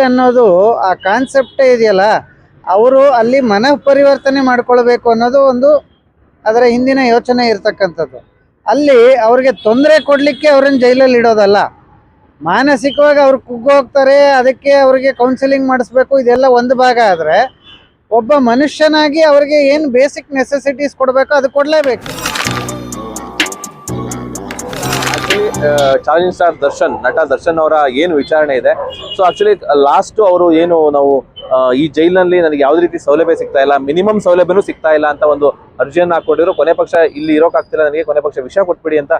ಅನ್ನೋದು ಆ ಕಾನ್ಸೆಪ್ಟೇ ಇದೆಯಲ್ಲ, ಅವರು ಅಲ್ಲಿ ಮನ ಪರಿವರ್ತನೆ ಮಾಡ್ಕೊಳ್ಬೇಕು ಅನ್ನೋದು ಒಂದು ಅದರ ಹಿಂದಿನ ಯೋಚನೆ ಇರ್ತಕ್ಕಂಥದ್ದು. ಅಲ್ಲಿ ಅವ್ರಿಗೆ ತೊಂದರೆ ಕೊಡಲಿಕ್ಕೆ ಅವ್ರನ್ನ ಜೈಲಲ್ಲಿ ಇಡೋದಲ್ಲ. ಮಾನಸಿಕವಾಗಿ ಅವ್ರು ಕುಗ್ಗೋಗ್ತಾರೆ, ಅದಕ್ಕೆ ಅವ್ರಿಗೆ ಕೌನ್ಸಿಲಿಂಗ್ ಮಾಡಿಸ್ಬೇಕು, ಇದೆಲ್ಲ ಒಂದು ಭಾಗ ಆದರೆ, ಒಬ್ಬ ಮನುಷ್ಯನಾಗಿ ಅವ್ರಿಗೆ ಏನು ಬೇಸಿಕ್ ನೆಸೆಸಿಟೀಸ್ ಕೊಡಬೇಕು ಅದು ಕೊಡಲೇಬೇಕು. ಆಕ್ಚುಲಿ ಚಾಲೆಂಜ್ ಸ್ಟಾರ್ ದರ್ಶನ್, ನಟ ದರ್ಶನ್ ಅವರ ಏನು ವಿಚಾರಣೆ ಇದೆ? ಸೊ ಆಕ್ಚುಲಿ ಲಾಸ್ಟ್ ಅವರು ಏನು ನಾವು ಈ ಜೈಲಿನಲ್ಲಿ ನನಗೆ ಯಾವುದೇ ರೀತಿ ಸೌಲಭ್ಯ ಸಿಗ್ತಾ ಇಲ್ಲ, ಮಿನಿಮಮ್ ಸೌಲಭ್ಯನೂ ಸಿಗ್ತಾ ಇಲ್ಲ ಅಂತ ಒಂದು ಅರ್ಜಿಯನ್ನು ಹಾಕೊಂಡಿದ್ರು ಕೊನೆ ಪಕ್ಷ ಇಲ್ಲಿ ಇರೋಕ್ಕಾಗ್ತಿಲ್ಲ, ನನಗೆ ಕೊನೆ ಪಕ್ಷ ವಿಷಯ ಕೊಟ್ಬಿಡಿ ಅಂತ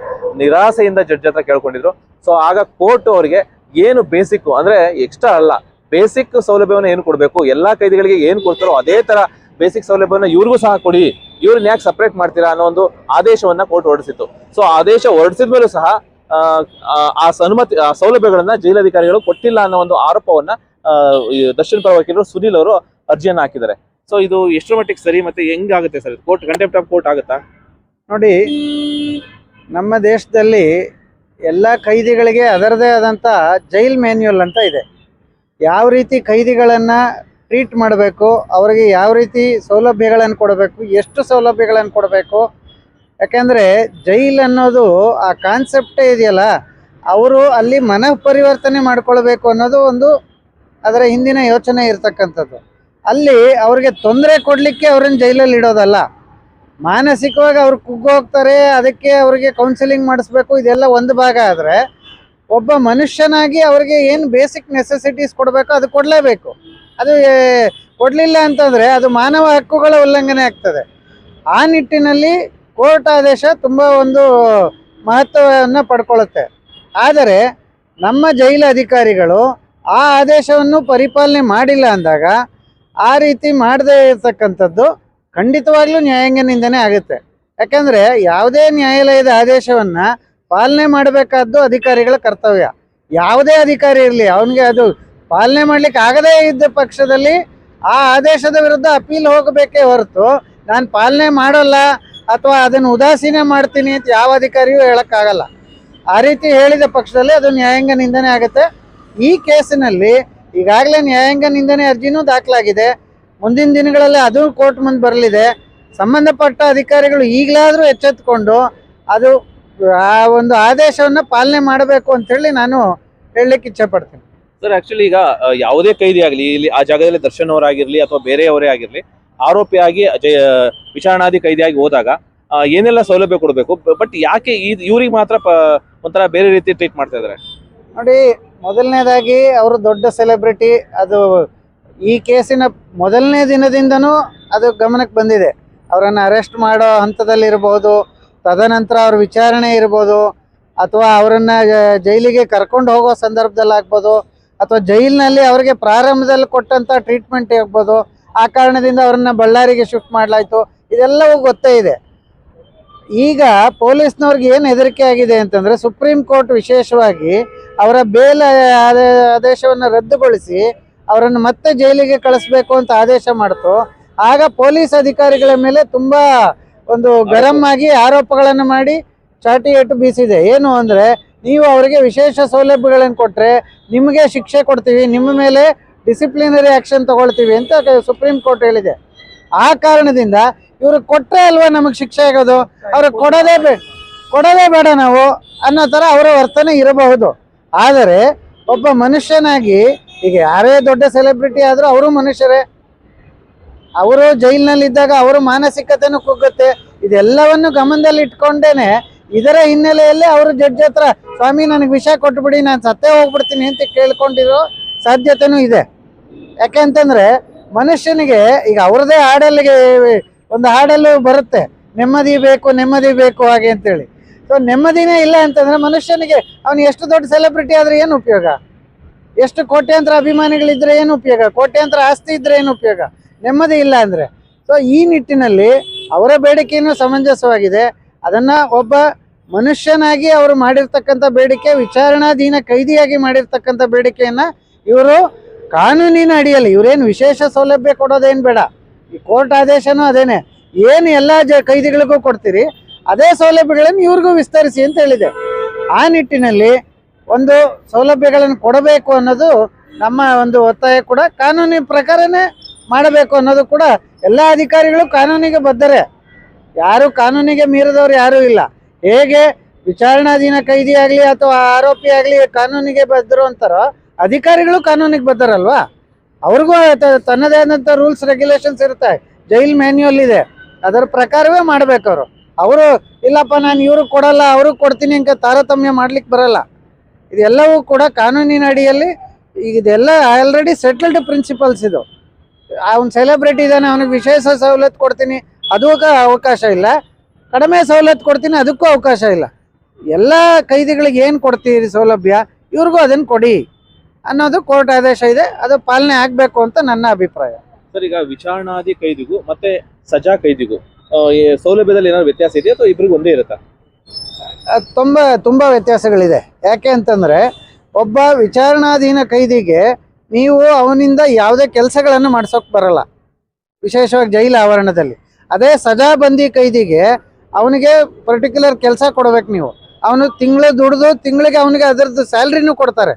ನಿರಾಸೆಯಿಂದ ಜಡ್ಜ್ ಹತ್ರ ಕೇಳ್ಕೊಂಡಿದ್ರು. ಸೊ ಆಗ ಕೋರ್ಟ್ ಅವರಿಗೆ ಏನು ಬೇಸಿಕ್ ಅಂದ್ರೆ ಎಕ್ಸ್ಟ್ರಾ ಅಲ್ಲ ಬೇಸಿಕ್ ಸೌಲಭ್ಯವನ್ನು ಏನು ಕೊಡಬೇಕು, ಎಲ್ಲಾ ಕೈದಿಗಳಿಗೆ ಏನು ಕೊಡ್ತಾರೋ ಅದೇ ತರ ಬೇಸಿಕ್ ಸೌಲಭ್ಯವನ್ನು ಇವ್ರಿಗೂ ಸಹ ಕೊಡಿ. ಇವ್ರನ್ನ ಯಾಕೆ ಸಪ್ರೇಟ್ ಮಾಡ್ತೀರಾ ಅನ್ನೋ ಒಂದು ಆದೇಶವನ್ನ ಕೋರ್ಟ್ ಹೊರಡಿಸಿತ್ತು. ಸೊ ಆದೇಶ ಹೊರಡಿಸಿದ ಮೇಲೂ ಸಹ ಆ, ಅನುಮತಿ ಆ ಸೌಲಭ್ಯಗಳನ್ನ ಜೈಲಧಿಕಾರಿಗಳು ಕೊಟ್ಟಿಲ್ಲ ಅನ್ನೋ ಒಂದು ಆರೋಪವನ್ನ ದಕ್ಷಿಣ ಪರ ವಕೀಲರು ಸುನಿಲ್ ಅವರು ಅರ್ಜಿಯನ್ನ ಹಾಕಿದ್ದಾರೆ. ಸೊ ಇದು ಎಷ್ಟರ ಸರಿ ಮತ್ತೆ ಹೆಂಗಾಗುತ್ತೆ sir? Court contempt of court ಆಗುತ್ತಾ? ನೋಡಿ ನಮ್ಮ ದೇಶದಲ್ಲಿ ಎಲ್ಲ ಕೈದಿಗಳಿಗೆ ಅದರದೇ ಆದಂಥ ಜೈಲ್ ಮ್ಯಾನ್ಯುಯಲ್ ಅಂತ ಇದೆ. ಯಾವ ರೀತಿ ಖೈದಿಗಳನ್ನು ಟ್ರೀಟ್ ಮಾಡಬೇಕು, ಅವರಿಗೆ ಯಾವ ರೀತಿ ಸೌಲಭ್ಯಗಳನ್ನು ಕೊಡಬೇಕು, ಎಷ್ಟು ಸೌಲಭ್ಯಗಳನ್ನು ಕೊಡಬೇಕು. ಯಾಕೆಂದರೆ ಜೈಲ್ ಅನ್ನೋದು ಆ ಕಾನ್ಸೆಪ್ಟೇ ಇದೆಯಲ್ಲ, ಅವರು ಅಲ್ಲಿ ಮನಃ ಪರಿವರ್ತನೆ ಮಾಡಿಕೊಳ್ಬೇಕು ಅನ್ನೋದು ಒಂದು ಅದರ ಹಿಂದಿನ ಯೋಚನೆ ಇರತಕ್ಕಂಥದ್ದು. ಅಲ್ಲಿ ಅವ್ರಿಗೆ ತೊಂದರೆ ಕೊಡಲಿಕ್ಕೆ ಅವ್ರನ್ನ ಜೈಲಲ್ಲಿ ಇಡೋದಲ್ಲ. ಮಾನಸಿಕವಾಗಿ ಅವ್ರು ಕುಗ್ಗೋಗ್ತಾರೆ, ಅದಕ್ಕೆ ಅವರಿಗೆ ಕೌನ್ಸಿಲಿಂಗ್ ಮಾಡಿಸ್ಬೇಕು, ಇದೆಲ್ಲ ಒಂದು ಭಾಗ ಆದರೆ ಒಬ್ಬ ಮನುಷ್ಯನಾಗಿ ಅವರಿಗೆ ಏನು ಬೇಸಿಕ್ ನೆಸೆಸಿಟೀಸ್ ಕೊಡಬೇಕು ಅದು ಕೊಡಲೇಬೇಕು. ಅದು ಕೊಡಲಿಲ್ಲ ಅಂತಂದರೆ ಅದು ಮಾನವ ಹಕ್ಕುಗಳ ಉಲ್ಲಂಘನೆ ಆಗ್ತದೆ. ಆ ನಿಟ್ಟಿನಲ್ಲಿ ಕೋರ್ಟ್ ಆದೇಶ ತುಂಬ ಒಂದು ಮಹತ್ವವನ್ನು ಪಡ್ಕೊಳ್ಳುತ್ತೆ ಆದರೆ ನಮ್ಮ ಜೈಲು ಅಧಿಕಾರಿಗಳು ಆ ಆದೇಶವನ್ನು ಪರಿಪಾಲನೆ ಮಾಡಿಲ್ಲ ಅಂದಾಗ ಆ ರೀತಿ ಮಾಡದೇ ಇರತಕ್ಕಂಥದ್ದು ಖಂಡಿತವಾಗ್ಲೂ ನ್ಯಾಯಾಂಗ ನಿಂದನೆ ಆಗುತ್ತೆ. ಯಾಕಂದರೆ ಯಾವುದೇ ನ್ಯಾಯಾಲಯದ ಆದೇಶವನ್ನು ಪಾಲನೆ ಮಾಡಬೇಕಾದ್ದು ಅಧಿಕಾರಿಗಳ ಕರ್ತವ್ಯ. ಯಾವುದೇ ಅಧಿಕಾರಿ ಇರಲಿ, ಅವನಿಗೆ ಅದು ಪಾಲನೆ ಮಾಡ್ಲಿಕ್ಕೆ ಆಗದೇ ಇದ್ದ ಪಕ್ಷದಲ್ಲಿ ಆ ಆದೇಶದ ವಿರುದ್ಧ ಅಪೀಲ್ ಹೋಗಬೇಕೇ ಹೊರತು ನಾನು ಪಾಲನೆ ಮಾಡೋಲ್ಲ ಅಥವಾ ಅದನ್ನು ಉದಾಸೀನ ಮಾಡ್ತೀನಿ ಅಂತ ಯಾವ ಅಧಿಕಾರಿಯೂ ಹೇಳೋಕ್ಕಾಗಲ್ಲ. ಆ ರೀತಿ ಹೇಳಿದ ಪಕ್ಷದಲ್ಲಿ ಅದು ನ್ಯಾಯಾಂಗ ನಿಂದನೆ ಆಗುತ್ತೆ. ಈ ಕೇಸಿನಲ್ಲಿ ಈಗಾಗಲೇ ನ್ಯಾಯಾಂಗ ನಿಂದನೆ ಅರ್ಜಿನೂ ದಾಖಲಾಗಿದೆ. ಮುಂದಿನ ದಿನಗಳಲ್ಲಿ ಅದು ಕೋರ್ಟ್ ಮುಂದೆ ಬರಲಿದೆ. ಸಂಬಂಧಪಟ್ಟ ಅಧಿಕಾರಿಗಳು ಈಗಲಾದರೂ ಎಚ್ಚೆತ್ಕೊಂಡು ಅದು ಆ ಒಂದು ಆದೇಶವನ್ನು ಪಾಲನೆ ಮಾಡಬೇಕು ಅಂತೇಳಿ ನಾನು ಹೇಳಲಿಕ್ಕೆ ಇಚ್ಛೆ ಪಡ್ತೀನಿ. ಸರ್ ಆಕ್ಚುಲಿ ಈಗ ಯಾವುದೇ ಕೈದಿ ಆಗಲಿ, ಇಲ್ಲಿ ಆ ಜಾಗದಲ್ಲಿ ದರ್ಶನ್ ಅವರಾಗಿರಲಿ ಅಥವಾ ಬೇರೆಯವರೇ ಆಗಿರಲಿ ಆರೋಪಿಯಾಗಿ ವಿಚಾರಣಾಧಿ ಕೈದಿಯಾಗಿ ಹೋದಾಗ ಏನೆಲ್ಲ ಸೌಲಭ್ಯ ಕೊಡಬೇಕು? ಬಟ್ ಯಾಕೆ ಇವ್ರಿಗೆ ಮಾತ್ರ ಒಂಥರ ಬೇರೆ ರೀತಿ ಟ್ರೀಟ್ ಮಾಡ್ತಾ ಇದ್ದಾರೆ ನೋಡಿ, ಮೊದಲನೇದಾಗಿ ಅವರು ದೊಡ್ಡ ಸೆಲೆಬ್ರಿಟಿ ಅದು ಈ ಕೇಸಿನ ಮೊದಲನೇ ದಿನದಿಂದನೂ ಅದು ಗಮನಕ್ಕೆ ಬಂದಿದೆ. ಅವರನ್ನು ಅರೆಸ್ಟ್ ಮಾಡೋ ಹಂತದಲ್ಲಿರ್ಬೋದು ತದನಂತರ ಅವ್ರ ವಿಚಾರಣೆ ಇರ್ಬೋದು, ಅಥವಾ ಅವರನ್ನು ಜೈಲಿಗೆ ಕರ್ಕೊಂಡು ಹೋಗೋ ಸಂದರ್ಭದಲ್ಲಿ ಆಗ್ಬೋದು ಅಥವಾ ಜೈಲಿನಲ್ಲಿ ಅವರಿಗೆ ಪ್ರಾರಂಭದಲ್ಲಿ ಕೊಟ್ಟಂತ ಟ್ರೀಟ್ಮೆಂಟ್ ಆಗ್ಬೋದು, ಆ ಕಾರಣದಿಂದ ಅವರನ್ನು ಬಳ್ಳಾರಿಗೆ ಶಿಫ್ಟ್ ಮಾಡಲಾಯಿತು, ಇದೆಲ್ಲವೂ ಗೊತ್ತೇ ಇದೆ. ಈಗ ಪೊಲೀಸ್ನವ್ರಿಗೆ ಏನು ಹೆದರಿಕೆ ಆಗಿದೆ ಅಂತಂದರೆ ಸುಪ್ರೀಂ ಕೋರ್ಟ್ ವಿಶೇಷವಾಗಿ ಅವರ ಬೇಲ್ ಆದೇ- ಆದೇಶವನ್ನು ರದ್ದುಗೊಳಿಸಿ ಅವರನ್ನು ಮತ್ತೆ ಜೈಲಿಗೆ ಕಳಿಸ್ಬೇಕು ಅಂತ ಆದೇಶ ಮಾಡ್ತು. ಆಗ ಪೊಲೀಸ್ ಅಧಿಕಾರಿಗಳ ಮೇಲೆ ತುಂಬ ಒಂದು ಗರಂ ಆಗಿ ಆರೋಪಗಳನ್ನು ಮಾಡಿ ಚಾಟಿ ಏಟು ಬೀಸಿದೆ. ಏನು ಅಂದರೆ ನೀವು ಅವರಿಗೆ ವಿಶೇಷ ಸೌಲಭ್ಯಗಳನ್ನು ಕೊಟ್ಟರೆ ನಿಮಗೆ ಶಿಕ್ಷೆ ಕೊಡ್ತೀವಿ, ನಿಮ್ಮ ಮೇಲೆ ಡಿಸಿಪ್ಲಿನರಿ ಆ್ಯಕ್ಷನ್ ತಗೊಳ್ತೀವಿ ಅಂತ ಸುಪ್ರೀಂ ಕೋರ್ಟ್ ಹೇಳಿದೆ. ಆ ಕಾರಣದಿಂದ ಇವ್ರಿಗೆ ಕೊಟ್ಟರೆ ಅಲ್ವಾ ನಮಗೆ ಶಿಕ್ಷೆ ಆಗೋದು? ಅವ್ರಿಗೆ ಕೊಡೋದೇ ಬೇಡ ಕೊಡೋದೇ ಬೇಡ ನಾವು ಅನ್ನೋ ಥರ ಅವರ ವರ್ತನೆ ಇರಬಹುದು. ಆದರೆ ಒಬ್ಬ ಮನುಷ್ಯನಾಗಿ, ಈಗ ಯಾರೇ ದೊಡ್ಡ ಸೆಲೆಬ್ರಿಟಿ ಆದರೂ ಅವರು ಮನುಷ್ಯರೇ. ಅವರು ಜೈಲಿನಲ್ಲಿದ್ದಾಗ ಅವರ ಮಾನಸಿಕತೆನೂ ಕುಗ್ಗುತ್ತೆ. ಇದೆಲ್ಲವನ್ನು ಗಮನದಲ್ಲಿ ಇಟ್ಕೊಂಡೇನೆ ಇದರ ಹಿನ್ನೆಲೆಯಲ್ಲಿ ಅವರು ಜಡ್ಜ್ ಹತ್ರ, ಸ್ವಾಮಿ, ನನಗೆ ವಿಷಯ ಕೊಟ್ಬಿಡಿ, ನಾನು ಸತ್ತೇ ಹೋಗ್ಬಿಡ್ತೀನಿ ಅಂತ ಕೇಳ್ಕೊಂಡಿರೋ ಸಾಧ್ಯತೆನೂ ಇದೆ. ಯಾಕೆಂತಂದ್ರೆ ಮನುಷ್ಯನಿಗೆ, ಈಗ ಅವ್ರದೇ ಹಾಡಲ್ಲಿಗೆ ಒಂದು ಹಾಡಲ್ಲೂ ಬರುತ್ತೆ, ನೆಮ್ಮದಿ ಬೇಕು ನೆಮ್ಮದಿ ಬೇಕು ಹಾಗೆ ಅಂತೇಳಿ. ಸೊ ನೆಮ್ಮದಿನೇ ಇಲ್ಲ ಅಂತಂದ್ರೆ ಮನುಷ್ಯನಿಗೆ ಅವನು ಎಷ್ಟು ದೊಡ್ಡ ಸೆಲೆಬ್ರಿಟಿ ಆದ್ರೆ ಏನು ಉಪಯೋಗ? ಎಷ್ಟು ಕೋಟ್ಯಾಂತರ ಅಭಿಮಾನಿಗಳಿದ್ರೆ ಏನು ಉಪಯೋಗ? ಕೋಟ್ಯಾಂತರ ಆಸ್ತಿ ಇದ್ರೆ ಏನು ಉಪಯೋಗ? ನೆಮ್ಮದಿ ಇಲ್ಲ ಅಂದ್ರೆ. ಸೊ ಈ ನಿಟ್ಟಿನಲ್ಲಿ ಅವರ ಬೇಡಿಕೆಯೂ ಸಮಂಜಸವಾಗಿದೆ. ಅದನ್ನ ಒಬ್ಬ ಮನುಷ್ಯನಾಗಿ ಅವರು ಮಾಡಿರ್ತಕ್ಕಂಥ ಬೇಡಿಕೆ, ವಿಚಾರಣಾಧೀನ ಕೈದಿಯಾಗಿ ಮಾಡಿರ್ತಕ್ಕಂಥ ಬೇಡಿಕೆಯನ್ನ ಇವರು ಕಾನೂನಿನ ಅಡಿಯಲ್ಲಿ, ಇವರೇನು ವಿಶೇಷ ಸೌಲಭ್ಯ ಕೊಡೋದೇನು ಬೇಡ. ಈ ಕೋರ್ಟ್ ಆದೇಶನೂ ಅದೇನೆ. ಏನು ಎಲ್ಲ ಜ ಕೈದಿಗಳಿಗೂ ಕೊಡ್ತೀರಿ, ಅದೇ ಸೌಲಭ್ಯಗಳನ್ನು ಇವ್ರಿಗೂ ವಿಸ್ತರಿಸಿ ಅಂತ ಹೇಳಿದೆ. ಆ ನಿಟ್ಟಿನಲ್ಲಿ ಒಂದು ಸೌಲಭ್ಯಗಳನ್ನು ಕೊಡಬೇಕು ಅನ್ನೋದು ನಮ್ಮ ಒಂದು ಒತ್ತಾಯ ಕೂಡ ಕಾನೂನಿನ ಪ್ರಕಾರನೇ ಮಾಡಬೇಕು ಅನ್ನೋದು ಕೂಡ ಎಲ್ಲ ಅಧಿಕಾರಿಗಳು ಕಾನೂನಿಗೆ ಬದ್ಧರೆ. ಯಾರು ಕಾನೂನಿಗೆ ಮೀರಿದವರು ಯಾರೂ ಇಲ್ಲ. ಹೇಗೆ ವಿಚಾರಣಾಧೀನ ಕೈದಿ ಆಗಲಿ ಅಥವಾ ಆರೋಪಿ ಆಗಲಿ ಕಾನೂನಿಗೆ ಬದ್ಧರು ಅಂತಾರೋ, ಅಧಿಕಾರಿಗಳು ಕಾನೂನಿಗೆ ಬದ್ಧರಲ್ವಾ? ಅವ್ರಿಗೂ ತನ್ನದೇ ಆದಂಥ ರೂಲ್ಸ್, ರೆಗ್ಯುಲೇಷನ್ಸ್ ಇರುತ್ತೆ. ಜೈಲ್ ಮ್ಯಾನ್ಯುವಲ್ ಇದೆ. ಅದರ ಪ್ರಕಾರವೇ ಮಾಡ್ಬೇಕು ಅವರು. ಅವರು, ಇಲ್ಲಪ್ಪ, ನಾನು ಇವ್ರಿಗೆ ಕೊಡಲ್ಲ, ಅವ್ರಿಗೆ ಕೊಡ್ತೀನಿ ಅಂತ ತಾರತಮ್ಯ ಮಾಡ್ಲಿಕ್ಕೆ ಬರಲ್ಲ. ಇದೆಲ್ಲವೂ ಕೂಡ ಕಾನೂನಿನ ಅಡಿಯಲ್ಲಿ ಇದೆಲ್ಲ ಆಲ್ರೆಡಿ ಸೆಟಲ್ಡ್ ಪ್ರಿನ್ಸಿಪಲ್ಸ್ ಇದು. ಅವ್ನು ಸೆಲೆಬ್ರಿಟಿ ಇದ್ದಾನೆ, ಅವನಿಗೆ ವಿಶೇಷ ಸವಲತ್ತು ಕೊಡ್ತೀನಿ ಅದಕ್ಕೂ ಅವಕಾಶ ಇಲ್ಲ. ಕಡಿಮೆ ಸವಲತ್ತು ಕೊಡ್ತೀನಿ ಅದಕ್ಕೂ ಅವಕಾಶ ಇಲ್ಲ. ಎಲ್ಲ ಕೈದಿಗಳಿಗೆ ಏನು ಕೊಡ್ತೀರಿ ಸೌಲಭ್ಯ? ಇವ್ರಿಗೂ ಅದನ್ನು ಕೊಡಿ. ಅನ್ನೋದು ಕೋರ್ಟ್ ಆದೇಶ ಇದೆ. ಅದು ಪಾಲನೆ ಆಗಬೇಕು ಅಂತ ನನ್ನ ಅಭಿಪ್ರಾಯ. ಸರ್ ಈಗ ವಿಚಾರಣಾಧಿ ಕೈದಿಗೂ ಮತ್ತೆ ಸಜಾ ಕೈದಿಗೂ ಈ ಸೌಲಭ್ಯದಲ್ಲಿ ಏನಾದ್ರು ವ್ಯತ್ಯಾಸ ಇದೆಯಾ ಅಥವಾ ಇಬ್ಬರಿಗೂ ಒಂದೇ ಇರುತ್ತಾ? ತುಂಬ ತುಂಬ ವ್ಯತ್ಯಾಸಗಳಿದೆ. ಯಾಕೆ ಅಂತಂದರೆ ಒಬ್ಬ ವಿಚಾರಣಾಧೀನ ಕೈದಿಗೆ ನೀವು ಅವನಿಂದ ಯಾವುದೇ ಕೆಲಸಗಳನ್ನು ಮಾಡಿಸೋಕೆ ಬರಲ್ಲ. ವಿಶೇಷವಾಗಿ ಜೈಲು ಆವರಣದಲ್ಲಿ. ಅದೇ ಸಜಾಬಂದಿ ಕೈದಿಗೆ ಅವನಿಗೆ ಪರ್ಟಿಕ್ಯುಲರ್ ಕೆಲಸ ಕೊಡ್ಬೇಕು ನೀವು. ಅವನು ತಿಂಗಳು ದುಡಿದು ತಿಂಗಳಿಗೆ ಅವನಿಗೆ ಅದರದ್ದು ಸ್ಯಾಲ್ರಿನೂ ಕೊಡ್ತಾರೆ.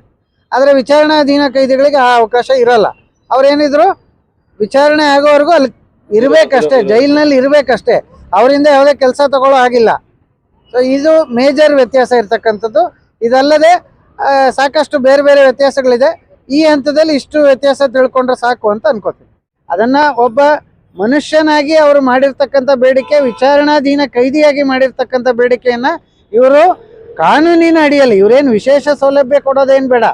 ಆದರೆ ವಿಚಾರಣಾಧೀನ ಕೈದಿಗಳಿಗೆ ಆ ಅವಕಾಶ ಇರಲ್ಲ. ಅವ್ರೇನಿದ್ರು ವಿಚಾರಣೆ ಆಗೋವರೆಗೂ ಅಲ್ಲಿ ಇರಬೇಕಷ್ಟೇ, ಜೈಲಿನಲ್ಲಿ ಇರಬೇಕಷ್ಟೇ. ಅವರಿಂದ ಯಾವುದೇ ಕೆಲಸ ತಗೊಳ್ಳೋ ಆಗಿಲ್ಲ ಸೊ ಇದು ಮೇಜರ್ ವ್ಯತ್ಯಾಸ ಇರ್ತಕ್ಕಂಥದ್ದು. ಇದಲ್ಲದೆ ಸಾಕಷ್ಟು ಬೇರೆ ಬೇರೆ ವ್ಯತ್ಯಾಸಗಳಿದೆ. ಈ ಹಂತದಲ್ಲಿ ಇಷ್ಟು ವ್ಯತ್ಯಾಸ ತಿಳ್ಕೊಂಡ್ರೆ ಸಾಕು ಅಂತ ಅನ್ಕೋತೀನಿ. ಅದನ್ನು ಒಬ್ಬ ಮನುಷ್ಯನಾಗಿ ಅವರು ಮಾಡಿರ್ತಕ್ಕಂಥ ಬೇಡಿಕೆ, ವಿಚಾರಣಾಧೀನ ಕೈದಿಯಾಗಿ ಮಾಡಿರ್ತಕ್ಕಂಥ ಬೇಡಿಕೆಯನ್ನ ಇವರು ಕಾನೂನಿನ ಅಡಿಯಲ್ಲಿ ಇವರೇನು ವಿಶೇಷ ಸೌಲಭ್ಯ ಕೊಡೋದೇನು ಬೇಡ.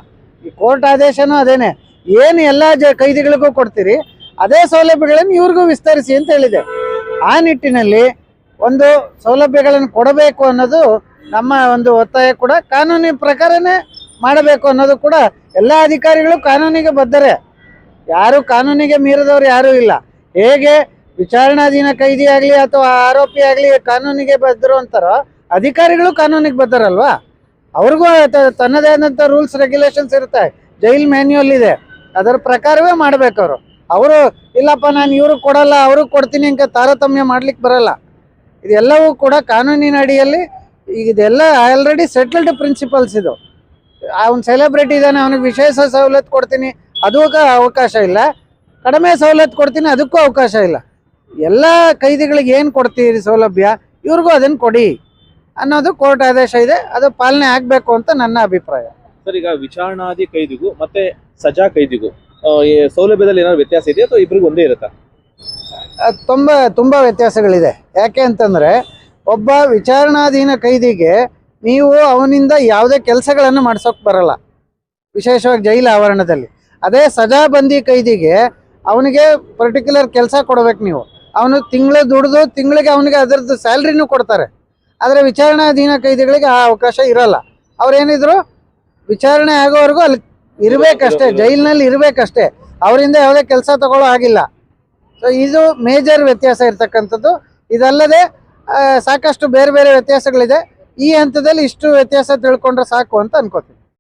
ಈ ಕೋರ್ಟ್ ಆದೇಶನೂ ಅದೇನೆ. ಏನು ಎಲ್ಲ ಜ ಕೈದಿಗಳಿಗೂ ಕೊಡ್ತೀರಿ, ಅದೇ ಸೌಲಭ್ಯಗಳನ್ನು ಇವ್ರಿಗೂ ವಿಸ್ತರಿಸಿ ಅಂತ ಹೇಳಿದೆ. ಆ ನಿಟ್ಟಿನಲ್ಲಿ ಒಂದು ಸೌಲಭ್ಯಗಳನ್ನು ಕೊಡಬೇಕು ಅನ್ನೋದು ನಮ್ಮ ಒಂದು ಒತ್ತಾಯ ಕೂಡ ಕಾನೂನಿನ ಪ್ರಕಾರನೇ ಮಾಡಬೇಕು ಅನ್ನೋದು ಕೂಡ ಎಲ್ಲ ಅಧಿಕಾರಿಗಳು ಕಾನೂನಿಗೆ ಬದ್ಧರೆ. ಯಾರು ಕಾನೂನಿಗೆ ಮೀರಿದವರು ಯಾರೂ ಇಲ್ಲ. ಹೇಗೆ ವಿಚಾರಣಾಧೀನ ಕೈದಿ ಆಗಲಿ ಅಥವಾ ಆರೋಪಿ ಆಗಲಿ ಕಾನೂನಿಗೆ ಬದ್ರು ಅಂತಾರೋ, ಅಧಿಕಾರಿಗಳು ಕಾನೂನಿಗೆ ಬದ್ಧರಲ್ವಾ? ಅವ್ರಿಗೂ ತನ್ನದೇ ಆದಂಥ ರೂಲ್ಸ್ ರೆಗ್ಯುಲೇಷನ್ಸ್ ಇರುತ್ತೆ. ಜೈಲ್ ಮ್ಯಾನ್ಯುವಲ್ ಇದೆ. ಅದರ ಪ್ರಕಾರವೇ ಮಾಡ್ಬೇಕು ಅವರು. ಅವರು, ಇಲ್ಲಪ್ಪ, ನಾನು ಇವ್ರಿಗೆ ಕೊಡಲ್ಲ ಅವ್ರಿಗೆ ಕೊಡ್ತೀನಿ ಅಂತ ತಾರತಮ್ಯ ಮಾಡ್ಲಿಕ್ಕೆ ಬರಲ್ಲ. ಇದೆಲ್ಲವೂ ಕೂಡ ಕಾನೂನಿನ ಅಡಿಯಲ್ಲಿ ಇದೆಲ್ಲ ಆಲ್ರೆಡಿ ಸೆಟಲ್ಡ್ ಪ್ರಿನ್ಸಿಪಲ್ಸ್ ಇದು. ಅವ್ನು ಸೆಲೆಬ್ರಿಟಿ ಇದ್ದಾನೆ ಅವನಿಗೆ ವಿಶೇಷ ಸವಲತ್ತು ಕೊಡ್ತೀನಿ. ಅದೂ ಅವಕಾಶ ಇಲ್ಲ. ಕಡಿಮೆ ಸವಲತ್ತು ಕೊಡ್ತೀನಿ ಅದಕ್ಕೂ ಅವಕಾಶ ಇಲ್ಲ. ಎಲ್ಲ ಕೈದಿಗಳಿಗೆ ಏನು ಕೊಡ್ತೀರಿ ಸೌಲಭ್ಯ? ಇವ್ರಿಗೂ ಅದನ್ನು ಕೊಡಿ. ಅನ್ನೋದು ಕೋರ್ಟ್ ಆದೇಶ ಇದೆ ಅದು ಪಾಲನೆ ಆಗಬೇಕು ಅಂತ ನನ್ನ ಅಭಿಪ್ರಾಯ. ಸರ್ ಈಗ ವಿಚಾರಣಾಧಿ ಕೈದಿಗೂ ಮತ್ತೆ ಸಜಾ ಕೈದಿಗೂ ಈ ಸೌಲಭ್ಯದಲ್ಲಿ ಏನಾದ್ರು ವ್ಯತ್ಯಾಸ ಇದೆಯಾ ಅಥವಾ ಇಬ್ಬರಿಗೂ ಒಂದೇ ಇರುತ್ತಾ? ತುಂಬ ತುಂಬ ವ್ಯತ್ಯಾಸಗಳಿದೆ. ಯಾಕೆ ಅಂತಂದರೆ ಒಬ್ಬ ವಿಚಾರಣಾಧೀನ ಕೈದಿಗೆ ನೀವು ಅವನಿಂದ ಯಾವುದೇ ಕೆಲಸಗಳನ್ನು ಮಾಡಿಸೋಕೆ ಬರಲ್ಲ. ವಿಶೇಷವಾಗಿ ಜೈಲು ಆವರಣದಲ್ಲಿ. ಅದೇ ಸಜಾಬಂದಿ ಕೈದಿಗೆ ಅವನಿಗೆ ಪರ್ಟಿಕ್ಯುಲರ್ ಕೆಲಸ ಕೊಡ್ಬೇಕು ನೀವು. ಅವನು ತಿಂಗಳು ದುಡಿದು ತಿಂಗಳಿಗೆ ಅವನಿಗೆ ಅದರದ್ದು ಸ್ಯಾಲ್ರಿನೂ ಕೊಡ್ತಾರೆ. ಆದರೆ ವಿಚಾರಣಾಧೀನ ಕೈದಿಗಳಿಗೆ ಆ ಅವಕಾಶ ಇರಲ್ಲ. ಅವ್ರೇನಿದ್ರು, ವಿಚಾರಣೆ ಆಗೋವರೆಗೂ ಅಲ್ಲಿ ಇರಬೇಕಷ್ಟೇ, ಜೈಲಿನಲ್ಲಿ ಇರಬೇಕಷ್ಟೇ. ಅವರಿಂದ ಯಾವುದೇ ಕೆಲಸ ತಗೊಳ್ಳೋ ಆಗಿಲ್ಲ ಸೊ ಇದು ಮೇಜರ್ ವ್ಯತ್ಯಾಸ ಇರ್ತಕ್ಕಂಥದ್ದು. ಇದಲ್ಲದೆ ಸಾಕಷ್ಟು ಬೇರೆ ಬೇರೆ ವ್ಯತ್ಯಾಸಗಳಿದೆ. ಈ ಹಂತದಲ್ಲಿ ಇಷ್ಟು ವ್ಯತ್ಯಾಸ ತಿಳ್ಕೊಂಡ್ರೆ ಸಾಕು ಅಂತ ಅನ್ಕೋತೀನಿ.